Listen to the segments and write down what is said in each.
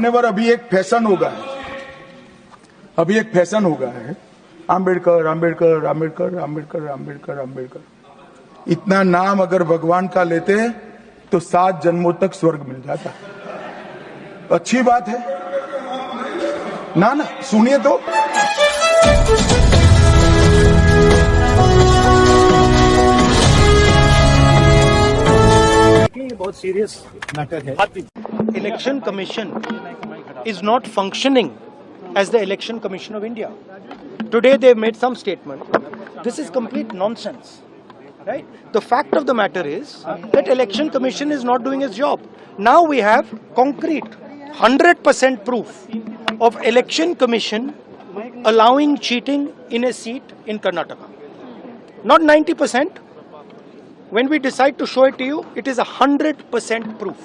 मान्यवर अभी एक फ़ैशन हो गया है अभी एक फ़ैशन हो गया है आम्बेडकर आम्बेडकर आम्बेडकर आम्बेडकर आम्बेडकर आम्बेडकर इतना नाम अगर भगवान का लेते तो सात जन्मों तक स्वर्ग मिल जाता। अच्छी बात है। ना ना सुनिए तो। बहुत सीरियस मैटर है। Election commission is not functioning as the election commission of india. Today they made some statement. This is complete nonsense right? The fact of the matter is that election commission is not doing its job. Now we have concrete 100% proof of election commission allowing cheating in a seat in karnataka. Not 90% when we decide to show it to you, it is a hundred percent proof.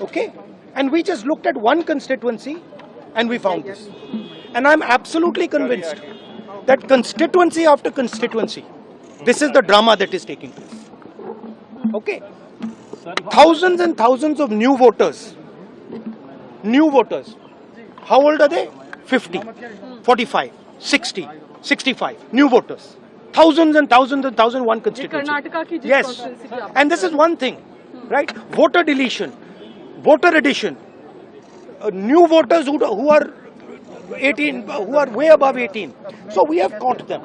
Okay? And we just looked at one constituency and we found this. And I'm absolutely convinced that constituency after constituency, this is the drama that is taking place. Okay? Thousands and thousands of new voters. New voters. How old are they? 50, 45, 60, 65. New voters. Thousands and thousands and thousands, one constituency. Yes. And this is one thing, right? Voter deletion voter addition, uh, new voters who, who are 18, uh, who are way above 18. So we have caught them.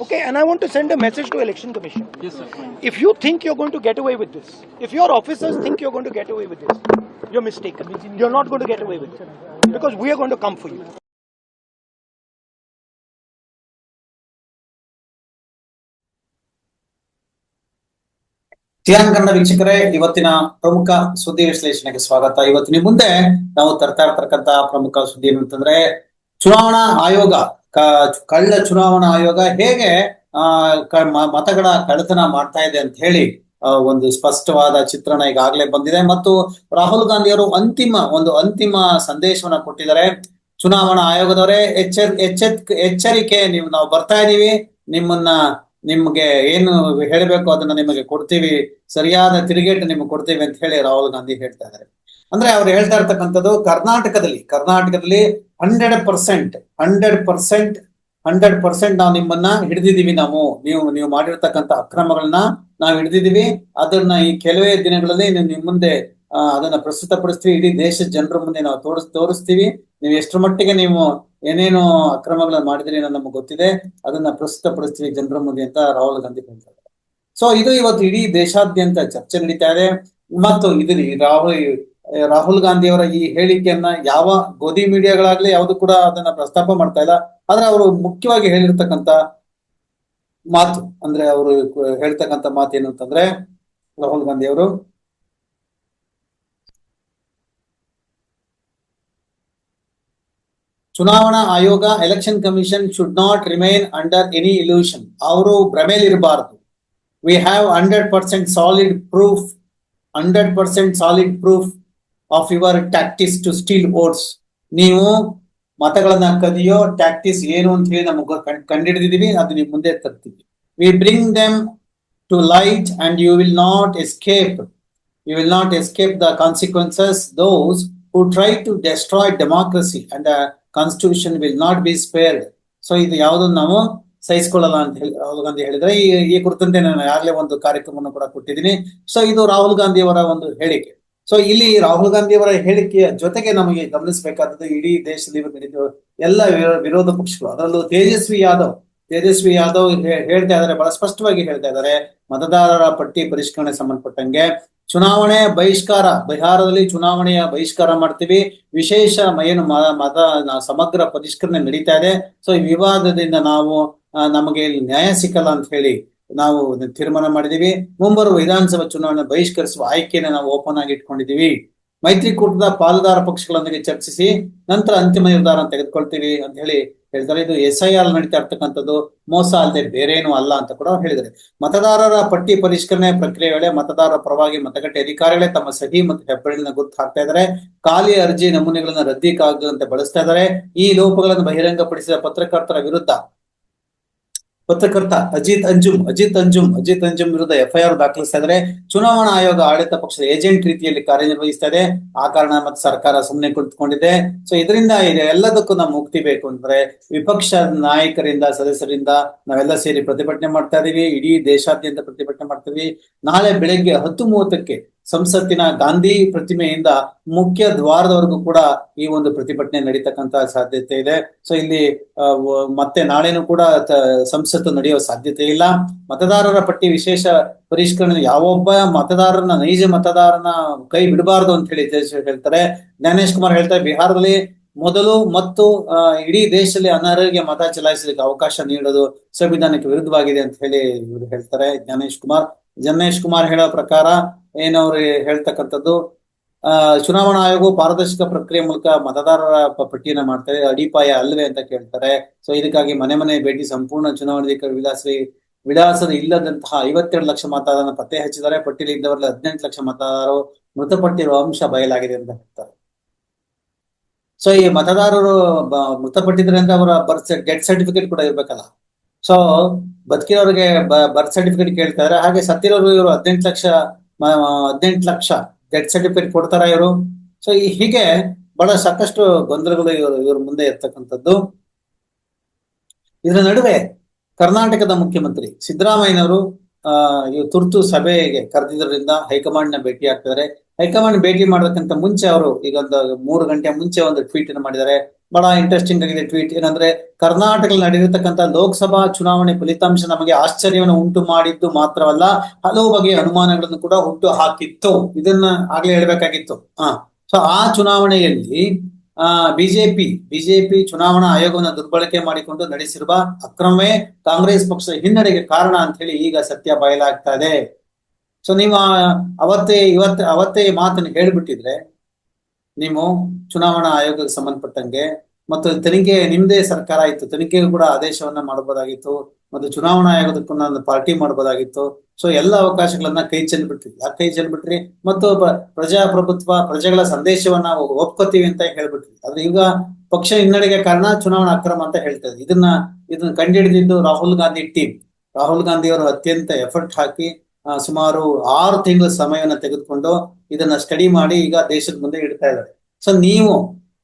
Okay, and I want to send a message to Election Commission. Yes, sir. If you think you're going to get away with this, if your officers think you're going to get away with this, you're mistaken. You're not going to get away with it. Because we are going to come for you. ಸಿಯಾನ್ ಕನ್ನಡ ವೀಕ್ಷಕರೇ, ಇವತ್ತಿನ ಪ್ರಮುಖ ಸುದ್ದಿ ವಿಶ್ಲೇಷಣೆಗೆ ಸ್ವಾಗತ. ಇವತ್ತಿನ ಮುಂದೆ ನಾವು ತರ್ತಾ ಇರ್ತಕ್ಕಂತ ಪ್ರಮುಖ ಸುದ್ದಿ ಏನಂತಂದ್ರೆ, ಚುನಾವಣಾ ಆಯೋಗ ಕಳ್ಳ ಚುನಾವಣಾ ಆಯೋಗ ಹೇಗೆ, ಆ ಮತಗಳ ಕಳ್ಳತನ ಮಾಡ್ತಾ ಇದೆ ಅಂತ ಹೇಳಿ ಒಂದು ಸ್ಪಷ್ಟವಾದ ಚಿತ್ರಣ ಈಗಾಗಲೇ ಬಂದಿದೆ. ಮತ್ತು ರಾಹುಲ್ ಗಾಂಧಿಯವರು ಅಂತಿಮ, ಒಂದು ಅಂತಿಮ ಸಂದೇಶವನ್ನ ಕೊಟ್ಟಿದ್ದಾರೆ. ಚುನಾವಣಾ ಆಯೋಗದವರೇ, ಎಚ್ಚರ್ ಎಚ್ಚರಿಕೆ ನೀವು, ನಾವು ಬರ್ತಾ ಇದೀವಿ. ನಿಮ್ಮನ್ನ ನಿಮ್ಗೆ ಏನು ಹೇಳಬೇಕು ಅದನ್ನ ನಿಮಗೆ ಕೊಡ್ತೀವಿ. ಸರಿಯಾದ ತಿರುಗೇಟು ನಿಮ್ಗೆ ಕೊಡ್ತೀವಿ ಅಂತ ಹೇಳಿ ರಾಹುಲ್ ಗಾಂಧಿ ಹೇಳ್ತಾ ಇದ್ದಾರೆ ಅಂದ್ರೆ ಅವ್ರು ಹೇಳ್ತಾ ಇರ್ತಕ್ಕಂಥದ್ದು ಕರ್ನಾಟಕದಲ್ಲಿ ಕರ್ನಾಟಕದಲ್ಲಿ hundred percent hundred percent hundred percent ನಾವು ನಿಮ್ಮನ್ನ ಹಿಡಿದಿದೀವಿ ನಾವು. ನೀವು ನೀವು ಮಾಡಿರ್ತಕ್ಕಂಥ ಅಕ್ರಮಗಳನ್ನ ನಾವು ಹಿಡಿದಿದೀವಿ ಅದನ್ನ ಈ ಕೆಲವೇ ದಿನಗಳಲ್ಲಿ ನೀವು ನಿಮ್ ಮುಂದೆ ಅದನ್ನ ಪ್ರಸ್ತುತಪಡಿಸ್ತೀವಿ. ಇಡೀ ದೇಶದ ಜನರ ಮುಂದೆ ನಾವು ತೋರಿಸ್, ತೋರಿಸ್ತೀವಿ. ನೀವು ಎಷ್ಟರ ಮಟ್ಟಿಗೆ ನೀವು ಏನೇನು ಅಕ್ರಮಗಳನ್ನ ಮಾಡಿದ್ರಿ ಅನ್ನೋದು ನಮಗೆ ಗೊತ್ತಿದೆ. ಅದನ್ನ ಪ್ರಸ್ತುತಪಡಿಸ್ತೀವಿ ಜನರ ಮುಂದೆ ಅಂತ ರಾಹುಲ್ ಗಾಂಧಿ ಹೇಳ್ತಾರೆ. ಸೊ ಇದು ಇವತ್ತು ಇಡೀ ದೇಶಾದ್ಯಂತ ಚರ್ಚೆ ನಡೀತಾ ಇದೆ. ಮತ್ತು ಇದು ರಾಹುಲ್ ರಾಹುಲ್ ಗಾಂಧಿ ಅವರ ಈ ಹೇಳಿಕೆಯನ್ನ ಯಾವ ಗೋಧಿ ಮೀಡಿಯಾಗಳಾಗ್ಲಿ ಯಾವುದು ಕೂಡ ಅದನ್ನ ಪ್ರಸ್ತಾಪ ಮಾಡ್ತಾ ಇಲ್ಲ. ಆದ್ರೆ ಅವರು ಮುಖ್ಯವಾಗಿ ಹೇಳಿರ್ತಕ್ಕಂತ ಮಾತು, ಅಂದ್ರೆ ಅವರು ಹೇಳ್ತಕ್ಕಂತ ಮಾತು ಏನು ಅಂತಂದ್ರೆ ರಾಹುಲ್ ಗಾಂಧಿ ಅವರು ಚುನಾವಣಾ ಆಯೋಗ election commission should not remain under any illusion ಅವರು ಭ್ರಮೇಲಿರಬಾರದು we have hundred percent solid proof hundred percent solid proof of your tactics to steal votes ನೀವು ಮತಗಳನ್ನ ಕದಿಯೋ ಟ್ಯಾಕ್ಟಿಸ್ ಏನು ಅಂತ ಹೇಳಿ ನಮಗೆ ಕಂಡಿಡಿದಿದೀವಿ, ಅದು ನೀವು ಮುಂದೆ ತರ್ತೀವಿ. We bring them to light and you will not escape you will not escape the consequences those who try to destroy democracy and constitution will not be spared so ಇದು ಯಾವುದನ್ನು ನಾವು ಸಹಿಸಿಕೊಳ್ಳಲ್ಲ ಅಂತ ಹೇಳಿ, ರಾಹುಲ್ ಗಾಂಧಿ ಹೇಳಿದ್ರೆ, ಈ ಈ ಕುರಿತಂತೆ ನಾನು ಆಗ್ಲೇ ಒಂದು ಕಾರ್ಯಕ್ರಮವನ್ನು ಕೂಡ ಕೊಟ್ಟಿದ್ದೀನಿ. ಸೊ ಇದು ರಾಹುಲ್ ಗಾಂಧಿ ಅವರ ಒಂದು ಹೇಳಿಕೆ. ಸೊ ಇಲ್ಲಿ ರಾಹುಲ್ ಗಾಂಧಿ ಅವರ ಹೇಳಿಕೆಯ ಜೊತೆಗೆ ನಮಗೆ ಗಮನಿಸಬೇಕಾದದ್ದು ಇಡೀ ದೇಶದಲ್ಲಿ ಎಲ್ಲ ವಿರೋ- ವಿರೋಧ ಪಕ್ಷಗಳು, ಅದರಲ್ಲೂ ತೇಜಸ್ವಿ ಯಾದವ್. ತೇಜಸ್ವಿ ಯಾದವ್ ಹೇಳ್ತಾ ಇದ್ದಾರೆ, ಬಹಳ ಸ್ಪಷ್ಟವಾಗಿ ಹೇಳ್ತಾ ಇದ್ದಾರೆ. ಮತದಾರರ ಪಟ್ಟಿ ಪರಿಷ್ಕರಣೆ ಸಂಬಂಧಪಟ್ಟಂಗೆ. ಚುನಾವಣೆ ಬಹಿಷ್ಕಾರ, ಬಿಹಾರದಲ್ಲಿ ಚುನಾವಣೆಯ ಬಹಿಷ್ಕಾರ ಮಾಡ್ತೀವಿ. ವಿಶೇಷ ಏನು ಮತ ಸಮಗ್ರ ಪರಿಷ್ಕರಣೆ ನಡೀತಾ ಇದೆ. ಸೊ ಈ ವಿವಾದದಿಂದ ನಾವು ನಮಗೆ ಇಲ್ಲಿ ನ್ಯಾಯ ಸಿಕ್ಕಲ್ಲ ಅಂತ ಹೇಳಿ ನಾವು ತೀರ್ಮಾನ ಮಾಡಿದೀವಿ ಮುಂಬರುವ ವಿಧಾನಸಭಾ ಚುನಾವಣೆ ಬಹಿಷ್ಕರಿಸುವ ಆಯ್ಕೆಯನ್ನು ನಾವು ಓಪನ್ ಆಗಿ ಇಟ್ಕೊಂಡಿದೀವಿ ಮೈತ್ರಿಕೂಟದ ಪಾಲುದಾರ ಪಕ್ಷಗಳೊಂದಿಗೆ ಚರ್ಚಿಸಿ, ನಂತರ ಅಂತಿಮ ನಿರ್ಧಾರ ತೆಗೆದುಕೊಳ್ತೀವಿ ಅಂತ ಹೇಳಿ ಹೇಳ್ತಾರೆ, ಇದು ಎಸ್ ಐ ಆರ್ ನಡೀತಾ ಇರ್ತಕ್ಕಂಥದ್ದು ಮೋಸ ಅಲ್ಲದೆ ಬೇರೇನು ಅಲ್ಲ ಅಂತ ಕೂಡ ಅವ್ರು ಹೇಳಿದ್ದಾರೆ. ಮತದಾರರ ಪಟ್ಟಿ ಪರಿಷ್ಕರಣೆ ಪ್ರಕ್ರಿಯೆ ವೇಳೆ ಮತದಾರರ ಪರವಾಗಿ ಮತಗಟ್ಟೆ ಅಧಿಕಾರಿಗಳೇ ತಮ್ಮ ಸಹಿ ಮತ್ತು ಹೆಬ್ಬೆರಳಿನ ಗುರುತು ಹಾಕ್ತಾ ಇದ್ದಾರೆ. ಖಾಲಿ ಅರ್ಜಿ ನಮೂನೆಗಳನ್ನು ರದ್ದಿ ಕಾಗದಂತೆ ಬಳಸ್ತಾ ಇದ್ದಾರೆ. ಈ ಲೋಪಗಳನ್ನು ಬಹಿರಂಗಪಡಿಸಿದ ಪತ್ರಕರ್ತರ ವಿರುದ್ಧ ಪತ್ರಕರ್ತ ಅಜಿತ್ ಅಂಜುಮ್ ಅಜಿತ್ ಅಂಜುಮ್ ಅಜಿತ್ ಅಂಜುಮ್ ವಿರುದ್ಧ ಎಫ್ಐಆರ್ ದಾಖಲಿಸ್ತಾ ಇದ್ದಾರೆ. ಚುನಾವಣಾ ಆಯೋಗ ಆಡಳಿತ ಪಕ್ಷದ ಏಜೆಂಟ್ ರೀತಿಯಲ್ಲಿ ಕಾರ್ಯನಿರ್ವಹಿಸ್ತಾ ಇದೆ. ಆ ಕಾರಣ ಮತ್ತೆ ಸರ್ಕಾರ ಸುಮ್ಮನೆ ಕುಳಿತುಕೊಂಡಿದೆ. ಸೊ ಇದರಿಂದ ಇದೆ ಎಲ್ಲದಕ್ಕೂ ನಾವು ಮುಕ್ತಿ ಬೇಕು ಅಂದ್ರೆ ವಿಪಕ್ಷ ನಾಯಕರಿಂದ, ಸದಸ್ಯರಿಂದ ನಾವೆಲ್ಲ ಸೇರಿ ಪ್ರತಿಭಟನೆ ಮಾಡ್ತಾ ಇದೀವಿ. ಇಡೀ ದೇಶಾದ್ಯಂತ ಪ್ರತಿಭಟನೆ ಮಾಡ್ತೀವಿ ನಾಳೆ ಬೆಳಗ್ಗೆ ಹತ್ತು ಮೂವತ್ತಕ್ಕೆ ಸಂಸತ್ತಿನ ಗಾಂಧಿ ಪ್ರತಿಮೆಯಿಂದ ಮುಖ್ಯ ದ್ವಾರದವರೆಗೂ ಕೂಡ ಈ ಒಂದು ಪ್ರತಿಭಟನೆ ನಡೀತಕ್ಕಂತ ಸಾಧ್ಯತೆ ಇದೆ. ಸೊ ಇಲ್ಲಿ ಮತ್ತೆ ನಾಳೆನೂ ಕೂಡ ಸಂಸತ್ತು ನಡೆಯುವ ಸಾಧ್ಯತೆ ಇಲ್ಲ. ಮತದಾರರ ಪಟ್ಟಿ ವಿಶೇಷ ಪರಿಷ್ಕರಣೆ, ಯಾವೊಬ್ಬ ಮತದಾರನ, ನೈಜ ಮತದಾರನ ಕೈ ಬಿಡಬಾರದು ಅಂತ ಹೇಳಿ ಹೇಳ್ತಾರೆ. ಜ್ಞಾನೇಶ್ ಕುಮಾರ್ ಹೇಳ್ತಾರೆ, ಬಿಹಾರದಲ್ಲಿ ಮೊದಲು ಮತ್ತು ಇಡೀ ದೇಶದಲ್ಲಿ ಅನರ್ಹರಿಗೆ ಮತ ಚಲಾಯಿಸಲಿಕ್ಕೆ ಅವಕಾಶ ನೀಡೋದು ಸಂವಿಧಾನಕ್ಕೆ ವಿರುದ್ಧವಾಗಿದೆ ಅಂತ ಹೇಳಿ ಇವರು ಹೇಳ್ತಾರೆ. ಜ್ಞಾನೇಶ್ ಕುಮಾರ್ ಜ್ಞಾನೇಶ್ ಕುಮಾರ್ ಹೇಳೋ ಪ್ರಕಾರ ಏನವ್ರು ಹೇಳ್ತಕ್ಕಂಥದ್ದು ಚುನಾವಣಾ ಆಯೋಗವು ಪಾರದರ್ಶಕ ಪ್ರಕ್ರಿಯೆ ಮೂಲಕ ಮತದಾರರ ಪಟ್ಟಿಯನ್ನು ಮಾಡ್ತಾರೆ. ಅಡಿಪಾಯ ಅಲ್ಲವೇ ಅಂತ ಕೇಳ್ತಾರೆ. ಸೊ ಇದಕ್ಕಾಗಿ ಮನೆ ಮನೆ ಭೇಟಿ ಸಂಪೂರ್ಣ ಚುನಾವಣಾಧಿಕಾರಿ ವಿಳಾಸ ವಿಳಾಸದ ಇಲ್ಲದಂತಹ ಐವತ್ತೆರಡು ಲಕ್ಷ ಮತದಾರನ ಪತ್ತೆ ಹಚ್ಚಿದ್ದಾರೆ. ಪಟ್ಟಿಯಲ್ಲಿ ಇದ್ದವರಲ್ಲಿ ಹದಿನೆಂಟು ಲಕ್ಷ ಮತದಾರರು ಮೃತಪಟ್ಟಿರುವ ಅಂಶ ಬಯಲಾಗಿದೆ ಅಂತ ಹೇಳ್ತಾರೆ. ಸೊ ಈ ಮತದಾರರು ಮೃತಪಟ್ಟಿದ್ರೆ ಅಂತ ಅವರ ಬರ್ತ್ ಡೆತ್ ಸರ್ಟಿಫಿಕೇಟ್ ಕೂಡ ಇರ್ಬೇಕಲ್ಲ. ಸೊ ಬದುಕಿರೋರಿಗೆ ಬರ್ತ್ ಸರ್ಟಿಫಿಕೇಟ್ ಕೇಳ್ತಾರೆ ಹಾಗೆ ಸತ್ತಿರೋರು ಇವರು ಹದಿನೆಂಟು ಲಕ್ಷ ಹದಿನೆಂಟು ಲಕ್ಷ ಡೆತ್ ಸರ್ಟಿಫಿಕೇಟ್ ಕೊಡ್ತಾರ ಇವರು? ಸೊ ಹೀಗೆ ಬಹಳ ಸಾಕಷ್ಟು ಗೊಂದಲಗಳು ಇವರು, ಇವ್ರ ಮುಂದೆ ಇರ್ತಕ್ಕಂಥದ್ದು. ಇದರ ನಡುವೆ ಕರ್ನಾಟಕದ ಮುಖ್ಯಮಂತ್ರಿ ಸಿದ್ದರಾಮಯ್ಯನವರು, ಆ ಇವು ತುರ್ತು ಸಭೆಗೆ ಕರೆದಿದ್ದರಿಂದ ಹೈಕಮಾಂಡ್ನ ಭೇಟಿ ಆಗ್ತಿದ್ದಾರೆ. ಹೈಕಮಾಂಡ್ ಭೇಟಿ ಮಾಡೋದಕ್ಕಿಂತ ಮುಂಚೆ ಅವರು ಈಗ ಒಂದು ಮೂರು ಗಂಟೆ ಮುಂಚೆ ಒಂದು ಟ್ವೀಟ್ ಅನ್ನು ಮಾಡಿದ್ದಾರೆ. ಬಹಳ ಇಂಟ್ರೆಸ್ಟಿಂಗ್ ಆಗಿದೆ ಟ್ವೀಟ್ ಏನಂದ್ರೆ, ಕರ್ನಾಟಕದಲ್ಲಿ ನಡೆದಿರತಕ್ಕಂತ ಲೋಕಸಭಾ ಚುನಾವಣೆ ಫಲಿತಾಂಶ ನಮಗೆ ಆಶ್ಚರ್ಯವನ್ನು ಉಂಟು ಮಾಡಿದ್ದು ಮಾತ್ರವಲ್ಲ, ಹಲವು ಬಗೆಯ ಅನುಮಾನಗಳನ್ನು ಕೂಡ ಹುಟ್ಟು ಹಾಕಿತ್ತು. ಇದನ್ನ ಆಗ್ಲೇ ಹೇಳ್ಬೇಕಾಗಿತ್ತು. ಹಾ. ಸೊ ಆ ಚುನಾವಣೆಯಲ್ಲಿ, ಆ ಬಿಜೆಪಿ ಬಿಜೆಪಿ ಚುನಾವಣಾ ಆಯೋಗವನ್ನು ದುರ್ಬಳಕೆ ಮಾಡಿಕೊಂಡು ನಡೆಸಿರುವ ಅಕ್ರಮವೇ ಕಾಂಗ್ರೆಸ್ ಪಕ್ಷದ ಹಿನ್ನಡೆಗೆ ಕಾರಣ ಅಂತ ಹೇಳಿ ಈಗ ಸತ್ಯ ಬಯಲಾಗ್ತಾ ಇದೆ. ಸೊ ನೀವು ಅವತ್ತೇ, ಇವತ್ತೇ, ಅವತ್ತೇ ಮಾತನ್ನು ಹೇಳ್ಬಿಟ್ಟಿದ್ರೆ ನೀವು ಚುನಾವಣಾ ಆಯೋಗಕ್ಕೆ ಸಂಬಂಧಪಟ್ಟಂಗೆ ಮತ್ತು ತನಿಖೆ ನಿಮ್ದೇ ಸರ್ಕಾರ ಇತ್ತು ತನಿಖೆಗೂ ಕೂಡ ಆದೇಶವನ್ನ ಮಾಡಬಹುದಾಗಿತ್ತು ಮತ್ತು ಚುನಾವಣಾ ಆಯೋಗದಕ್ಕೂ ನಾನು ಪಾರ್ಟಿ ಮಾಡಬಹುದಾಗಿತ್ತು ಸೊ ಎಲ್ಲ ಅವಕಾಶಗಳನ್ನ ಕೈ ಚೆಲ್ಬಿಟ್ರಿ. ಯಾಕೆ ಕೈ ಚೆಲ್ಬಿಟ್ರಿ? ಮತ್ತು ಪ್ರಜಾಪ್ರಭುತ್ವ, ಪ್ರಜೆಗಳ ಸಂದೇಶವನ್ನ ಒಪ್ಕೋತೀವಿ ಅಂತ ಹೇಳ್ಬಿಟ್ರಿ. ಆದ್ರೆ ಈಗ ಪಕ್ಷ ಹಿನ್ನಡೆಗೆ ಕಾರಣ ಚುನಾವಣಾ ಅಕ್ರಮ ಅಂತ ಹೇಳ್ತದೆ ಇದನ್ನ ಇದನ್ನ ಕಂಡಿಡಿದಿದ್ದು ರಾಹುಲ್ ಗಾಂಧಿ ಟೀಮ್. ರಾಹುಲ್ ಗಾಂಧಿ ಅವರು ಅತ್ಯಂತ ಎಫರ್ಟ್ ಹಾಕಿ ಸುಮಾರು ಆರು ತಿಂಗಳ ಸಮಯವನ್ನು ತೆಗೆದುಕೊಂಡು ಇದನ್ನ ಸ್ಟಡಿ ಮಾಡಿ ಈಗ ದೇಶದ ಮುಂದೆ ಇಡ್ತಾ ಇದ್ದಾರೆ. ಸೊ ನೀವು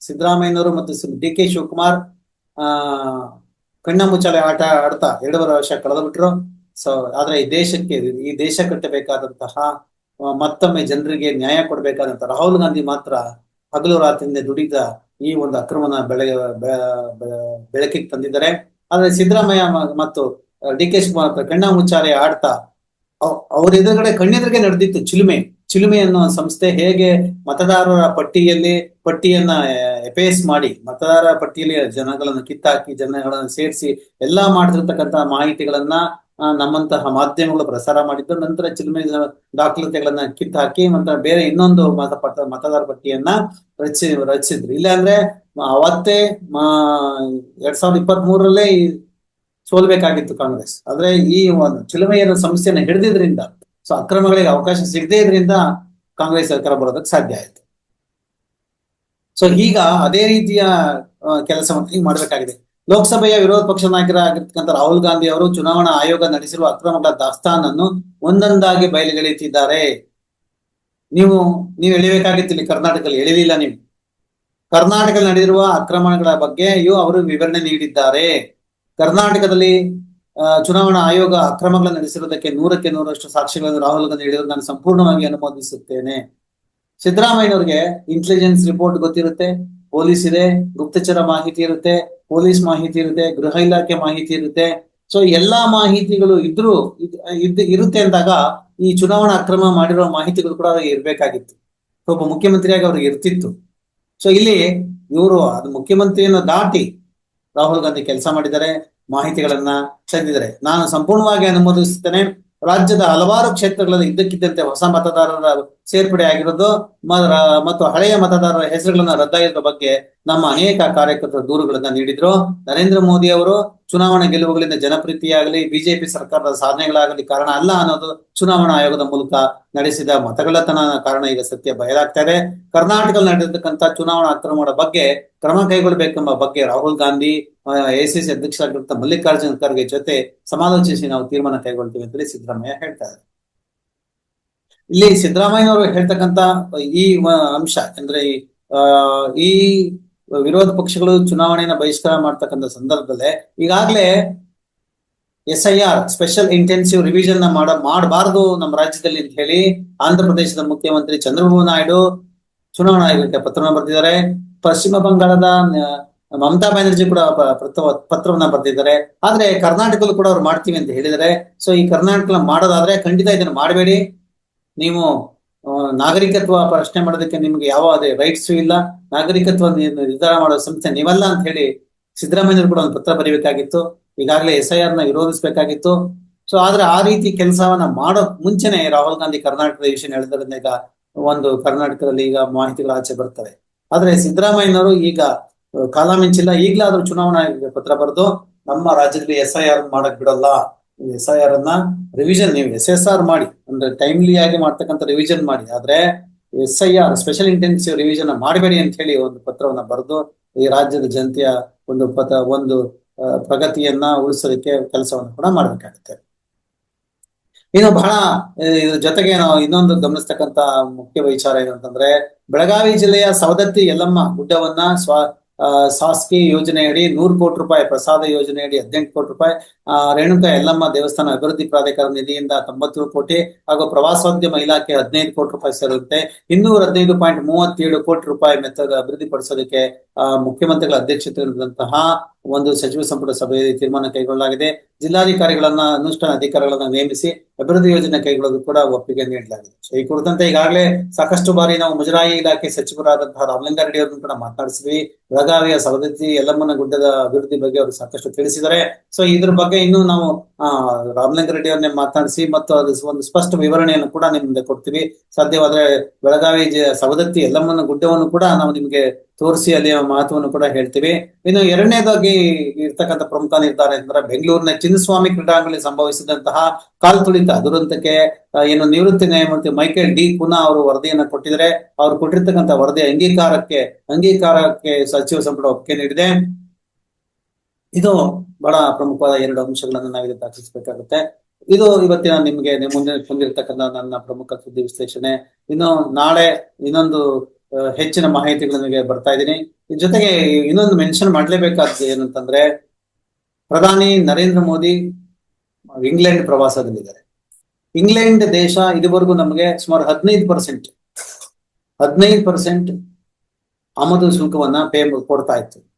ಸಿದ್ದರಾಮಯ್ಯನವರು ಮತ್ತು ಡಿ ಕೆ ಶಿವಕುಮಾರ್, ಆ, ಕಣ್ಣ ಮುಚ್ಚಾಲೆ ಆಟ ಆಡ್ತಾ ಎರಡೂವರೆ ವರ್ಷ ಕಳೆದ ಬಿಟ್ರು ಸೊ ಆದ್ರೆ ಈ ದೇಶಕ್ಕೆ, ಈ ದೇಶ ಕಟ್ಟಬೇಕಾದಂತಹ ಮತ್ತೊಮ್ಮೆ ಜನರಿಗೆ ನ್ಯಾಯ ಕೊಡಬೇಕಾದಂತ ರಾಹುಲ್ ಗಾಂಧಿ ಮಾತ್ರ ಹಗಲು ರಾತ್ರಿಯಿಂದ ದುಡಿದ ಈ ಒಂದು ಅಕ್ರಮನ ಬೆಳೆ ಬೆಳಕಿಗೆ ತಂದಿದ್ದಾರೆ. ಆದ್ರೆ ಸಿದ್ದರಾಮಯ್ಯ ಮತ್ತು ಡಿ ಕೆ ಶಿವಕುಮಾರ್ ಕಣ್ಣ ಮುಚ್ಚಾಲೆ ಆಡ್ತಾ ಅವ್ರ ಎದುರುಗಡೆ ಕಣ್ಣೆದುರಿಗೆ ನಡೆದಿತ್ತು ಚಿಲುಮೆ. ಚಿಲುಮೆ ಅನ್ನೋ ಸಂಸ್ಥೆ ಹೇಗೆ ಮತದಾರರ ಪಟ್ಟಿಯಲ್ಲಿ, ಪಟ್ಟಿಯನ್ನ ಎಪೇಸ್ ಮಾಡಿ, ಮತದಾರರ ಪಟ್ಟಿಯಲ್ಲಿ ಜನಗಳನ್ನು ಕಿತ್ತಾಕಿ, ಜನಗಳನ್ನ ಸೇರಿಸಿ ಎಲ್ಲಾ ಮಾಡ್ತಿರ್ತಕ್ಕಂತಹ ಮಾಹಿತಿಗಳನ್ನ ನಮ್ಮಂತಹ ಮಾಧ್ಯಮಗಳು ಪ್ರಸಾರ ಮಾಡಿದ್ದು, ನಂತರ ಚಿಲುಮೆ ದಾಖಲಾತಿಗಳನ್ನ ಕಿತ್ತಾಕಿ ಮತ್ತೆ ಬೇರೆ ಇನ್ನೊಂದು ಮತ ಮತದಾರ ಪಟ್ಟಿಯನ್ನ ರಚಿಸಿ ರಚಿಸಿದ್ರು. ಇಲ್ಲಾಂದ್ರೆ, ಅವತ್ತೇ ಎರಡ್ ಸಾವಿರದ ಇಪ್ಪತ್ತ್ ಮೂರರಲ್ಲೇ ಸೋಲ್ಬೇಕಾಗಿತ್ತು ಕಾಂಗ್ರೆಸ್. ಆದ್ರೆ ಈ ಒಂದು ಚಿಲುಮೆಯ ಸಮಸ್ಯೆನ ಹಿಡಿದಿದ್ರಿಂದ, ಸೊ ಅಕ್ರಮಗಳಿಗೆ ಅವಕಾಶ ಸಿಗದೇ ಇದ್ರಿಂದ ಕಾಂಗ್ರೆಸ್ ಸರ್ಕಾರ ಬರೋದಕ್ಕೆ ಸಾಧ್ಯ ಆಯ್ತು. ಸೊ ಈಗ ಅದೇ ರೀತಿಯ ಕೆಲಸವನ್ನು ಈಗ ಮಾಡಬೇಕಾಗಿದೆ. ಲೋಕಸಭೆಯ ವಿರೋಧ ಪಕ್ಷ ನಾಯಕರಾಗಿರ್ತಕ್ಕಂಥ ರಾಹುಲ್ ಗಾಂಧಿ ಅವರು ಚುನಾವಣಾ ಆಯೋಗ ನಡೆಸಿರುವ ಅಕ್ರಮಗಳ ದಾಸ್ತಾನನ್ನು ಒಂದೊಂದಾಗಿ ಬಯಲುಗೆಳೆಯುತ್ತಿದ್ದಾರೆ. ನೀವು ನೀವು ಎಳಿಬೇಕಾಗಿತ್ತು ಕರ್ನಾಟಕದಲ್ಲಿ, ಎಳಿಲಿಲ್ಲ ನೀವು. ಕರ್ನಾಟಕದಲ್ಲಿ ನಡೆದಿರುವ ಅಕ್ರಮಗಳ ಬಗ್ಗೆಯೂ ಅವರು ವಿವರಣೆ ನೀಡಿದ್ದಾರೆ. ಕರ್ನಾಟಕದಲ್ಲಿ ಚುನಾವಣಾ ಆಯೋಗ ಅಕ್ರಮಗಳನ್ನು ನಡೆಸಿರುವುದಕ್ಕೆ ನೂರಕ್ಕೆ ನೂರಷ್ಟು ಸಾಕ್ಷಿಗಳನ್ನು ರಾಹುಲ್ ಗಾಂಧಿ ಹೇಳಿದ್ರು ನಾನು ಸಂಪೂರ್ಣವಾಗಿ ಅನುಮೋದಿಸುತ್ತೇನೆ. ಸಿದ್ದರಾಮಯ್ಯನವ್ರಿಗೆ ಇಂಟೆಲಿಜೆನ್ಸ್ ರಿಪೋರ್ಟ್ ಗೊತ್ತಿರುತ್ತೆ ಪೊಲೀಸ್ ಇದೆ, ಗುಪ್ತಚರ ಮಾಹಿತಿ ಇರುತ್ತೆ ಪೊಲೀಸ್ ಮಾಹಿತಿ ಇರುತ್ತೆ, ಗೃಹ ಇಲಾಖೆ ಮಾಹಿತಿ ಇರುತ್ತೆ. ಸೊ ಎಲ್ಲಾ ಮಾಹಿತಿಗಳು ಇದ್ರು ಇದ್- ಇದ್, ಇರುತ್ತೆ ಅಂದಾಗ ಈ ಚುನಾವಣಾ ಅಕ್ರಮ ಮಾಡಿರೋ ಮಾಹಿತಿಗಳು ಕೂಡ ಅವ್ರಿಗೆ ಇರ್ಬೇಕಾಗಿತ್ತು. ಒಬ್ಬ ಮುಖ್ಯಮಂತ್ರಿಯಾಗಿ ಅವ್ರಿಗೆ ಇರ್ತಿತ್ತು. ಸೊ ಇಲ್ಲಿ ಇವರು ಅದು ಮುಖ್ಯಮಂತ್ರಿಯನ್ನು ದಾಟಿ ರಾಹುಲ್ ಗಾಂಧಿ ಕೆಲಸ ಮಾಡಿದ್ದಾರೆ, ಮಾಹಿತಿಗಳನ್ನ ಸಂದಿದ್ದಾರೆ ನಾನು ಸಂಪೂರ್ಣವಾಗಿ ಅನುಮೋದಿಸುತ್ತೇನೆ, ರಾಜ್ಯದ ಹಲವಾರು ಕ್ಷೇತ್ರಗಳಲ್ಲಿ ಇದ್ದಕ್ಕಿದ್ದಂತೆ ಹೊಸ ಮತದಾರರ ಸೇರ್ಪಡೆ ಆಗಿರೋದು ಮತ್ತು ಹಳೆಯ ಮತದಾರರ ಹೆಸರುಗಳನ್ನ ರದ್ದಾಗಿರೋ ಬಗ್ಗೆ ನಮ್ಮ ಅನೇಕ ಕಾರ್ಯಕರ್ತರು ದೂರುಗಳನ್ನ ನೀಡಿದ್ರು. ನರೇಂದ್ರ ಮೋದಿ ಅವರು ಚುನಾವಣಾ ಗೆಲುವುಗಳಿಂದ ಜನಪ್ರೀತಿಯಾಗಲಿ ಬಿಜೆಪಿ ಸರ್ಕಾರದ ಸಾಧನೆಗಳಾಗಲಿ ಕಾರಣ ಅಲ್ಲ ಅನ್ನೋದು ಚುನಾವಣಾ ಆಯೋಗದ ಮೂಲಕ ನಡೆಸಿದ ಮತಗಳತನ ಕಾರಣ ಈಗ ಸತ್ಯ ಬಯಲಾಗ್ತಾ ಇದೆ. ಕರ್ನಾಟಕದಲ್ಲಿ ನಡೆದಿರ್ತಕ್ಕಂಥ ಚುನಾವಣಾ ಅಕ್ರಮಗಳ ಬಗ್ಗೆ ಕ್ರಮ ಕೈಗೊಳ್ಳಬೇಕೆಂಬ ಬಗ್ಗೆ ರಾಹುಲ್ ಗಾಂಧಿ ಎಸಿಸಿ ಅಧ್ಯಕ್ಷರಾಗಿರುವಂತಹ ಮಲ್ಲಿಕಾರ್ಜುನ ಖರ್ಗೆ ಜೊತೆ ಸಮಾಲೋಚಿಸಿ ನಾವು ತೀರ್ಮಾನ ಕೈಗೊಳ್ತೀವಿ ಅಂತೇಳಿ ಸಿದ್ದರಾಮಯ್ಯ ಹೇಳ್ತಾರೆ ಇದ್ದಾರೆ. ಇಲ್ಲಿ ಸಿದ್ದರಾಮಯ್ಯನವರು ಹೇಳ್ತಕ್ಕಂತ ಈ ಅಂಶ ಅಂದ್ರೆ ಈ ವಿರೋಧ ಪಕ್ಷಗಳು ಚುನಾವಣೆಯನ್ನ ಬಹಿಷ್ಕಾರ ಮಾಡ್ತಕ್ಕಂಥ ಸಂದರ್ಭದಲ್ಲೇ ಈಗಾಗಲೇ S I R special intensive revision ಮಾಡ ಮಾಡಬಾರದು ನಮ್ಮ ರಾಜ್ಯದಲ್ಲಿ ಅಂತ ಹೇಳಿ ಆಂಧ್ರ ಪ್ರದೇಶದ ಮುಖ್ಯಮಂತ್ರಿ ಚಂದ್ರಬಾಬು ನಾಯ್ಡು ಚುನಾವಣಾ ಆಯೋಗಕ್ಕೆ ಪತ್ರವನ್ನು ಬರೆದಿದ್ದಾರೆ. ಪಶ್ಚಿಮ ಬಂಗಾಳದ ಮಮತಾ ಬ್ಯಾನರ್ಜಿ ಕೂಡ ಪತ್ರ- ಪತ್ರವನ್ನ ಬರೆದಿದ್ದಾರೆ. ಆದ್ರೆ ಕರ್ನಾಟಕದಲ್ಲೂ ಕೂಡ ಅವ್ರು ಮಾಡ್ತೀವಿ ಅಂತ ಹೇಳಿದ್ದಾರೆ. ಸೊ ಈ ಕರ್ನಾಟಕ ಮಾಡೋದಾದ್ರೆ ಖಂಡಿತ ಇದನ್ನ ಮಾಡಬೇಡಿ. ನೀವು ನಾಗರಿಕತ್ವ ಪ್ರಶ್ನೆ ಮಾಡೋದಕ್ಕೆ ನಿಮ್ಗೆ ಯಾವ ಅದೇ ರೈಟ್ಸ್ ಇಲ್ಲ. ನಾಗರಿಕತ್ವ ನಿರ್ಧಾರ ಮಾಡೋ ಸಂಸ್ಥೆ ನೀವಲ್ಲ ಅಂತ ಹೇಳಿ ಸಿದ್ದರಾಮಯ್ಯರು ಕೂಡ ಒಂದು ಪತ್ರ ಬರೀಬೇಕಾಗಿತ್ತು. ಈಗಾಗಲೇ ಎಸ್ ಐ ಆರ್ನ ವಿರೋಧಿಸಬೇಕಾಗಿತ್ತು. ಸೊ ಆದ್ರೆ ಆ ರೀತಿ ಕೆಲಸವನ್ನ ಮಾಡೋ ಮುಂಚೆನೆ ರಾಹುಲ್ ಗಾಂಧಿ ಕರ್ನಾಟಕದ ವಿಷಯ ಹೇಳಿದ್ರಿಂದ ಈಗ ಒಂದು ಕರ್ನಾಟಕದಲ್ಲಿ ಈಗ ಮಾಹಿತಿಗಳು ಆಚೆ ಬರ್ತವೆ. ಆದ್ರೆ ಸಿದ್ದರಾಮಯ್ಯನವರು ಈಗ, ಕಾಲ ಮಿಂಚಿಲ್ಲ. ಈಗಲಾದ್ರೂ ಚುನಾವಣಾ ಪತ್ರ ಬರೆದು ನಮ್ಮ ರಾಜ್ಯದಲ್ಲಿ ಎಸ್ ಐ ಆರ್ ಮಾಡಕ್ ಬಿಡಲ್ಲ. ಎಸ್ ಐ ಆರ್ ಅನ್ನ ರಿವಿಷನ್ ನೀವು ಎಸ್ ಎಸ್ ಆರ್ ಮಾಡಿ, ಅಂದ್ರೆ ಟೈಮ್ಲಿ ಆಗಿ ಮಾಡ್ತಕ್ಕಂಥ ರಿವಿಷನ್ ಮಾಡಿ. ಆದ್ರೆ S I R special intensive revision ಮಾಡಬೇಡಿ ಅಂತ ಹೇಳಿ ಒಂದು ಪತ್ರವನ್ನ ಬರೆದು ಈ ರಾಜ್ಯದ ಜನತೆಯ ಒಂದು ಪತ ಒಂದು ಪ್ರಗತಿಯನ್ನ ಉಳಿಸೋದಕ್ಕೆ ಕೆಲಸವನ್ನು ಕೂಡ ಮಾಡಬೇಕಾಗುತ್ತೆ. ಇನ್ನು ಬಹಳ ಇದ್ರ ಜೊತೆಗೆ ನಾವು ಇನ್ನೊಂದು ಗಮನಿಸ್ತಕ್ಕಂತ ಮುಖ್ಯ ವಿಚಾರ ಏನು ಅಂತಂದ್ರೆ ಬೆಳಗಾವಿ ಜಿಲ್ಲೆಯ ಸವದತ್ತಿ ಯಲ್ಲಮ್ಮ ಗುಡ್ಡವನ್ನ ಸ್ವ ಆ, ಶಾಸಕಿ ಯೋಜನೆಯಡಿ ನೂರು ಕೋಟಿ ರೂಪಾಯಿ ಪ್ರಸಾದ ಯೋಜನೆಯಡಿ ಹದಿನೆಂಟು ಕೋಟಿ ರೂಪಾಯಿ ರೇಣುಕಾ ಯಲ್ಲಮ್ಮ ದೇವಸ್ಥಾನ ಅಭಿವೃದ್ಧಿ ಪ್ರಾಧಿಕಾರ ನಿಧಿಯಿಂದ ತೊಂಬತ್ತು ಕೋಟಿ ಹಾಗೂ ಪ್ರವಾಸೋದ್ಯಮ ಇಲಾಖೆ ಹದಿನೈದು ಕೋಟಿ ರೂಪಾಯಿ ಸೇರುತ್ತೆ. ಇನ್ನೂರ ಹದಿನೈದು ಪಾಯಿಂಟ್ ಮೂವತ್ತೇಳು ಕೋಟಿ ರೂಪಾಯಿ ಮೆತ್ತದ ಅಭಿವೃದ್ಧಿ ಪಡಿಸೋದಕ್ಕೆ ಆ, ಮುಖ್ಯಮಂತ್ರಿಗಳ ಅಧ್ಯಕ್ಷತೆಯಲ್ಲಿರುವಂತಹ ಒಂದು ಸಚಿವ ಸಂಪುಟ ಸಭೆಯಲ್ಲಿ ತೀರ್ಮಾನ ಕೈಗೊಳ್ಳಲಾಗಿದೆ. ಜಿಲ್ಲಾಧಿಕಾರಿಗಳನ್ನ, ಅನುಷ್ಠಾನ ಅಧಿಕಾರಿಗಳನ್ನ ನೇಮಿಸಿ ಅಭಿವೃದ್ಧಿ ಯೋಜನೆ ಕೈಗೊಳ್ಳೋದು ಕೂಡ ಒಪ್ಪಿಗೆ ನೀಡಲಾಗಿದೆ. ಸೊ ಈ ಕುರಿತಂತೆ ಈಗಾಗಲೇ ಸಾಕಷ್ಟು ಬಾರಿ ನಾವು ಮುಜರಾಯಿ ಇಲಾಖೆ ಸಚಿವರಾದಂತಹ ರಾಮಲಿಂಗಾರೆಡ್ಡಿ ಅವರನ್ನು ಕೂಡ ಮಾತನಾಡಿಸಿದ್ವಿ. ಬೆಳಗಾವಿಯ ಸವದತ್ತಿ ಯಲ್ಲಮ್ಮನ ಗುಡ್ಡದ ಅಭಿವೃದ್ಧಿ ಬಗ್ಗೆ ಅವರು ಸಾಕಷ್ಟು ತಿಳಿಸಿದ್ದಾರೆ. ಸೊ ಇದ್ರ ಬಗ್ಗೆ ಇನ್ನೂ ನಾವು ಆ ರಾಮಲಿಂಗಾರೆಡ್ಡಿ ಅವ್ರನ್ನೇ ಮಾತನಾಡಿಸಿ ಮತ್ತು ಅದು ಒಂದು ಸ್ಪಷ್ಟ ವಿವರಣೆಯನ್ನು ಕೂಡ ನಿಮ್ ಮುಂದೆ ಕೊಡ್ತೀವಿ. ಸಾಧ್ಯವಾದ್ರೆ ಬೆಳಗಾವಿ ಸವದತ್ತಿ ಎಲ್ಲಮ್ಮನ ಗುಡ್ಡವನ್ನು ಕೂಡ ನಾವು ನಿಮ್ಗೆ ತೋರಿಸಿ ಅಲ್ಲಿ ಮಹತ್ವವನ್ನು ಕೂಡ ಹೇಳ್ತೀವಿ. ಇನ್ನು ಎರಡನೇದಾಗಿ ಇರ್ತಕ್ಕಂಥ ಪ್ರಮುಖ ನಿರ್ಧಾರ ಎಂದ್ರೆ ಬೆಂಗಳೂರಿನ ಚಿನ್ನಸ್ವಾಮಿ ಕ್ರೀಡಾಂಗಣದಲ್ಲಿ ಸಂಭವಿಸಿದಂತಹ ಕಾಲ್ತುಳಿತ ದುರಂತಕ್ಕೆ ಏನು ನಿವೃತ್ತಿ ನ್ಯಾಯಮೂರ್ತಿ ಮೈಕೇಲ್ ಡಿ ಪುನಾ ಅವರು ವರದಿಯನ್ನು ಕೊಟ್ಟಿದ್ರೆ ಅವ್ರು ಕೊಟ್ಟಿರ್ತಕ್ಕಂಥ ವರದಿ ಅಂಗೀಕಾರಕ್ಕೆ ಅಂಗೀಕಾರಕ್ಕೆ ಸಚಿವ ಸಂಪುಟ ಒಪ್ಪಿಗೆ ನೀಡಿದೆ. ಇದು ಬಹಳ ಪ್ರಮುಖವಾದ ಎರಡು ಅಂಶಗಳನ್ನು ನಾವಿಲ್ಲಿ ದಾಖಲಿಸಬೇಕಾಗುತ್ತೆ. ಇದು ಇವತ್ತಿನ ನಿಮ್ಗೆ ಮುಂದೆ ಹೊಂದಿರತಕ್ಕಂಥ ನನ್ನ ಪ್ರಮುಖ ಸುದ್ದಿ ವಿಶ್ಲೇಷಣೆ. ಇನ್ನು ನಾಳೆ ಇನ್ನೊಂದು ಹೆಚ್ಚಿನ ಮಾಹಿತಿಗಳು ನಿಮಗೆ ಬರ್ತಾ ಇದ್ದೀನಿ. ಜೊತೆಗೆ ಇನ್ನೊಂದು ಮೆನ್ಷನ್ ಮಾಡ್ಲೇಬೇಕಾದ್ದು ಏನಂತಂದ್ರೆ, ಪ್ರಧಾನಿ ನರೇಂದ್ರ ಮೋದಿ ಇಂಗ್ಲೆಂಡ್ ಪ್ರವಾಸದಲ್ಲಿದ್ದಾರೆ. ಇಂಗ್ಲೆಂಡ್ ದೇಶ ಇದುವರೆಗೂ ನಮಗೆ ಸುಮಾರು ಹದಿನೈದು ಪರ್ಸೆಂಟ್ ಹದಿನೈದು ಪರ್ಸೆಂಟ್ ಆಮದು ಶುಲ್ಕವನ್ನ ಪೇ ಕೊಡ್ತಾ ಇತ್ತು.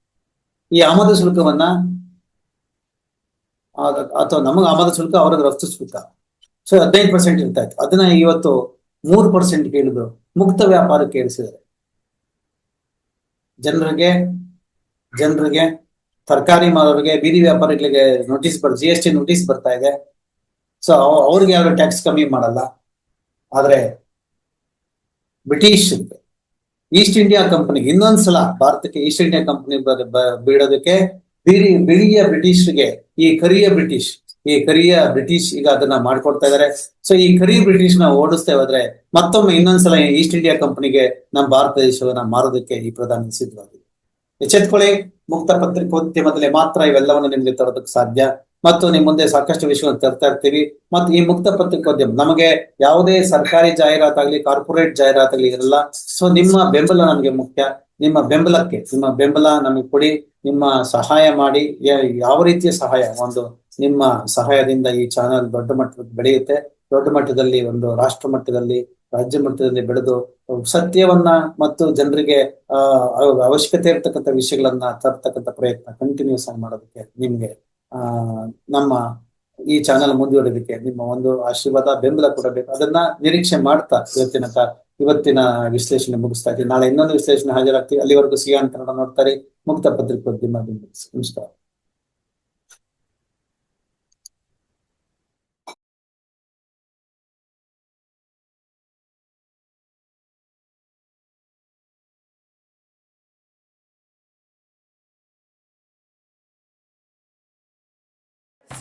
ಈ ಆಮದು ಶುಲ್ಕವನ್ನ ಅಥವಾ ನಮಗೆ ಆಮದು ಶುಲ್ಕ ಅವ್ರದ್ದು ರಫ್ತು ಶುಲ್ಕ. ಸೊ ಹದಿನೈದು ಪರ್ಸೆಂಟ್ ಇರ್ತಾ ಇತ್ತು ಅದನ್ನ ಇವತ್ತು ಮೂರು ಪರ್ಸೆಂಟ್ ಕೇಳಿದ್ರು. ಮುಕ್ತ ವ್ಯಾಪಾರಕ್ಕೆ ಇಳಿಸಿದ್ದಾರೆ ಜನರಿಗೆ ಜನರಿಗೆ, ತರಕಾರಿ ಮಾರೋರಿಗೆ, ಬೀದಿ ವ್ಯಾಪಾರಿಗಳಿಗೆ ನೋಟಿಸ್ ಬರ್ ಜಿ ಎಸ್ ಟಿ ನೋಟಿಸ್ ಬರ್ತಾ ಇದೆ. ಸೊ ಅವ್ರಿಗೆ ಯಾರು ಟ್ಯಾಕ್ಸ್ ಕಮ್ಮಿ ಮಾಡಲ್ಲ. ಆದ್ರೆ ಬ್ರಿಟಿಷ್ ಈಸ್ಟ್ ಇಂಡಿಯಾ ಕಂಪನಿಗೆ ಇನ್ನೊಂದ್ಸಲ ಭಾರತಕ್ಕೆ ಈಸ್ಟ್ ಇಂಡಿಯಾ ಕಂಪನಿ ಬೀಳೋದಕ್ಕೆ ಬಿಳಿ ಬಿಳಿಯ ಬ್ರಿಟಿಷ್ಗೆ ಈ ಕರಿಯ ಬ್ರಿಟಿಷ್, ಈ ಕರಿಯ ಬ್ರಿಟಿಷ್ ಈಗ ಅದನ್ನ ಮಾಡ್ಕೊಡ್ತಾ ಇದಾರೆ. ಸೊ ಈ ಕರಿ ಬ್ರಿಟಿಷ್ನ ಓಡಿಸ್ತಾ ಹೋದ್ರೆ ಮತ್ತೊಮ್ಮೆ ಇನ್ನೊಂದ್ಸಲ ಈಸ್ಟ್ ಇಂಡಿಯಾ ಕಂಪನಿಗೆ ನಮ್ಮ ಭಾರತ ದೇಶವನ್ನ ಮಾರೋದಕ್ಕೆ ಈ ಪ್ರಧಾನಿ ಸಿದ್ಧವಾಗಿದೆ. ಎಚ್ಚೆತ್ಕೊಳ್ಳಿ, ಮುಕ್ತ ಪತ್ರಿಕೋದ್ಯಮದಲ್ಲಿ ಮಾತ್ರ ಇವೆಲ್ಲವನ್ನು ನಿಮ್ಗೆ ತರೋದಕ್ಕೆ ಸಾಧ್ಯ. ಮತ್ತು ನಿಮ್ಮ ಮುಂದೆ ಸಾಕಷ್ಟು ವಿಷಯವನ್ನು ತರ್ತಾ ಇರ್ತೀವಿ. ಮತ್ತು ಈ ಮುಕ್ತ ಪತ್ರಿಕೋದ್ಯಮ, ನಮಗೆ ಯಾವುದೇ ಸರ್ಕಾರಿ ಜಾಹೀರಾತಾಗ್ಲಿ, ಕಾರ್ಪೊರೇಟ್ ಜಾಹೀರಾತಾಗ್ಲಿ ಇರಲ್ಲ. ಸೊ ನಿಮ್ಮ ಬೆಂಬಲ ನಮಗೆ ಮುಖ್ಯ. ನಿಮ್ಮ ಬೆಂಬಲಕ್ಕೆ, ನಿಮ್ಮ ಬೆಂಬಲ ನಮಗೆ ಕೊಡಿ. ನಿಮ್ಮ ಸಹಾಯ ಮಾಡಿ. ಯಾವ ರೀತಿಯ ಸಹಾಯ? ಒಂದು ನಿಮ್ಮ ಸಹಾಯದಿಂದ ಈ ಚಾನೆಲ್ ದೊಡ್ಡ ಮಟ್ಟದಲ್ಲಿ ಬೆಳೆಯುತ್ತೆ. ದೊಡ್ಡ ಮಟ್ಟದಲ್ಲಿ ಒಂದು ರಾಷ್ಟ್ರ ಮಟ್ಟದಲ್ಲಿ, ರಾಜ್ಯ ಮಟ್ಟದಲ್ಲಿ ಬೆಳೆದು ಸತ್ಯವನ್ನ ಮತ್ತು ಜನರಿಗೆ ಅವಶ್ಯಕತೆ ಇರ್ತಕ್ಕಂಥ ವಿಷಯಗಳನ್ನ ತರ್ತಕ್ಕಂಥ ಪ್ರಯತ್ನ ಕಂಟಿನ್ಯೂಸ್ ಆಗಿ ಮಾಡೋದಕ್ಕೆ ನಿಮ್ಗೆ ಆ, ನಮ್ಮ ಈ ಚಾನೆಲ್ ಮುಂದುವರೆದಕ್ಕೆ ನಿಮ್ಮ ಒಂದು ಆಶೀರ್ವಾದ, ಬೆಂಬಲ ಕೊಡಬೇಕು ಅದನ್ನ ನಿರೀಕ್ಷೆ ಮಾಡ್ತಾ ಇವತ್ತಿನ ಇವತ್ತಿನ ವಿಶ್ಲೇಷಣೆ ಮುಗಿಸ್ತಾ ಇದ್ದೀನಿ. ನಾಳೆ ಇನ್ನೊಂದು ವಿಶ್ಲೇಷಣೆ ಹಾಜರಾಗ್ತೀವಿ. ಅಲ್ಲಿವರೆಗೂ ಕನ್ನಡ ನೋಡ್ತಾರೆ. ಮುಕ್ತ ಪತ್ರಿಕೋದ್ಯಮ ಬೆಂಬಲಿಸಿ ನಮಸ್ಕಾರ.